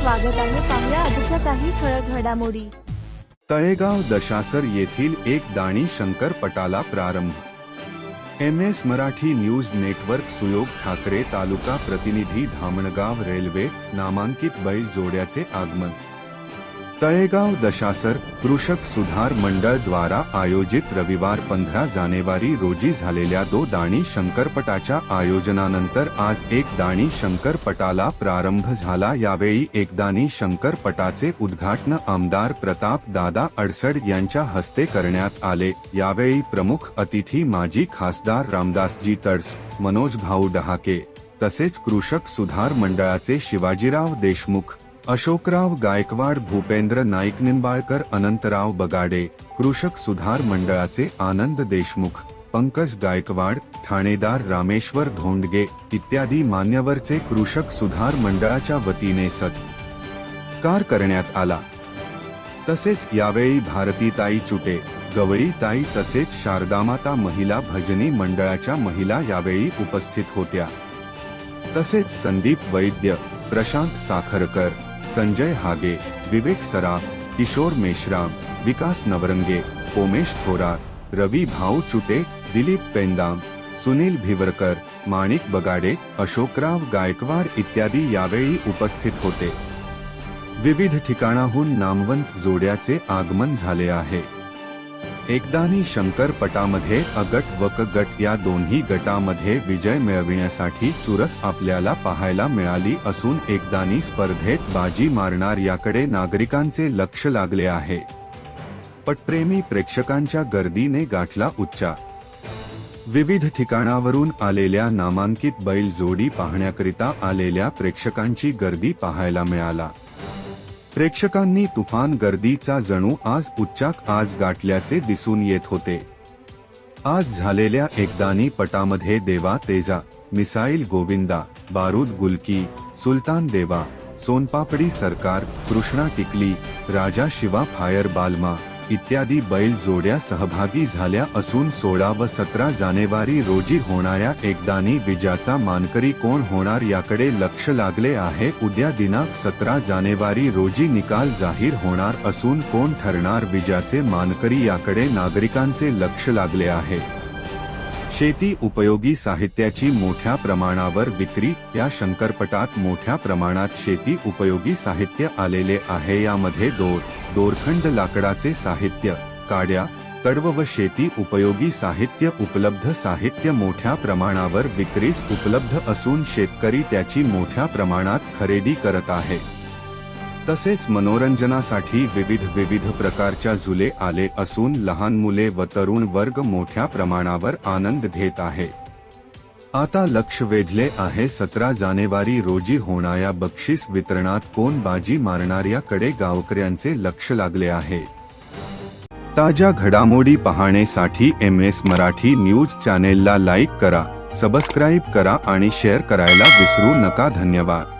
स्वागत आहे पाहुया आजच्या काही ठळक घडामोडी. तळेगाव दशासर येथील एक दाणी शंकरपटाला प्रारंभ. M S Marathi news network Suyog Thakare तालुका प्रतिनिधी धामणगाव रेल्वे नामांकित बैल जोड्याचे आगमन. तळेगाव दशासर कृषक सुधार मंडळ द्वारा आयोजित रविवार पंधरा जानेवारी रोजी झालेल्या दो दाणी शंकरपटाच्या आयोजनानंतर आज एक दाणी शंकरपटाला प्रारंभ झाला. यावेळी एकदाणी शंकरपटाचे उद्घाटन आमदार प्रताप दादा अडसड यांच्या हस्ते करण्यात आले. यावेळी प्रमुख अतिथी माजी खासदार रामदासजी तडस मनोज भाऊ डहाके तसेच कृषक सुधार मंडळाचे शिवाजीराव देशमुख अशोकराव गायकवाड भूपेंद्र नाईक निंबाळकर अनंतराव बगाडे कृषक सुधार मंडळाचे आनंद देशमुख पंकज गायकवाड ठाणेदार रामेश्वर धोंडगे इत्यादी मान्यवरचे कृषक सुधार मंडळाच्या वतीने सत्कार करण्यात आला. तसेच यावेळी भारतीताई चुटे गवळीताई तसेच शारदामाता महिला भजनी मंडळाच्या महिला यावेळी उपस्थित होत्या. तसेच संदीप वैद्य प्रशांत साखरकर संजय हागे विवेक सराफ किशोर मेश्राम विकास नवरंगे ओमेश थोरात रवी भाऊ चुटे दिलीप पेंदाम सुनील भिवरकर माणिक बगाडे अशोकराव गायकवाड इत्यादी यावेळी उपस्थित होते विविध ठिकाणाहून नामवंत जोड्याचे आगमन झाले आहे एकदानी शंकरपटामध्ये पटामध्ये अगट व क गट या दोन्ही गटामध्ये विजय मिळविण्यासाठी चुरस आपल्याला पाहायला मिळाली असून एकदानी स्पर्धेत बाजी मारणार याकडे नागरिकांचे लक्ष लागले आहे. पटप्रेमी प्रेक्षकांच्या गर्दीने गाठला उच्चा. विविध ठिकाणावरून आलेल्या नामांकित बैल जोडी पाहण्याकरिता आलेल्या प्रेक्षकांची गर्दी पाहायला मिळाला. प्रेक्षकांनी तुफान गर्दीचा जणू आज उच्चाक आज गाठल्याचे दिसून येत होते. आज झालेल्या एकदानी पटामध्ये देवा तेजा मिसाईल गोविंदा बारूद गुलकी सुलतान देवा सोनपापडी सरकार कृष्णा टिकली राजा शिवा फायर बालमा इत्यादी बैल जोड्या सहभागी झाल्या असून सोळा व सतरा जानेवारी रोजी होणाऱ्या एकदानी विजाचा मानकरी कोण होणार याकडे लक्ष लागले आहे. उद्या दिनांक सतरा जानेवारी रोजी निकाल जाहीर होणार असून कोण ठरणार विजाचे मानकरी याकडे नागरिकांचे लक्ष लागले आहे. शेती उपयोगी साहित्याची मोठ्या प्रमाणावर विक्री या शंकरपटात मोठ्या प्रमाणात शेती उपयोगी साहित्य आलेले आहे. यामध्ये दोर दोरखंड लाकडाचे साहित्य काड्या कडव व शेती उपयोगी साहित्य उपलब्ध साहित्य मोठ्या प्रमाणावर विक्रीस उपलब्ध असून शेतकरी त्याची मोठ्या प्रमाणात खरेदी करत आहे. तसेच मनोरंजनासाठी विविध विविध प्रकारच्या झुले आले असून लहान मुले व तरुण वर्ग मोठ्या प्रमाणावर आनंद घेत आहे. आता लक्ष वेधले आहे सतरा जानेवारी रोजी होणाऱ्या बक्षीस वितरणात कोण बाजी मारणाऱ्याकडे गावकऱ्यांचे लक्ष लागले आहे. ताज्या घडामोडी पाहण्यासाठी एम एस मराठी न्यूज चॅनेलला लाईक करा सबस्क्राईब करा आणि शेअर करायला विसरू नका. धन्यवाद.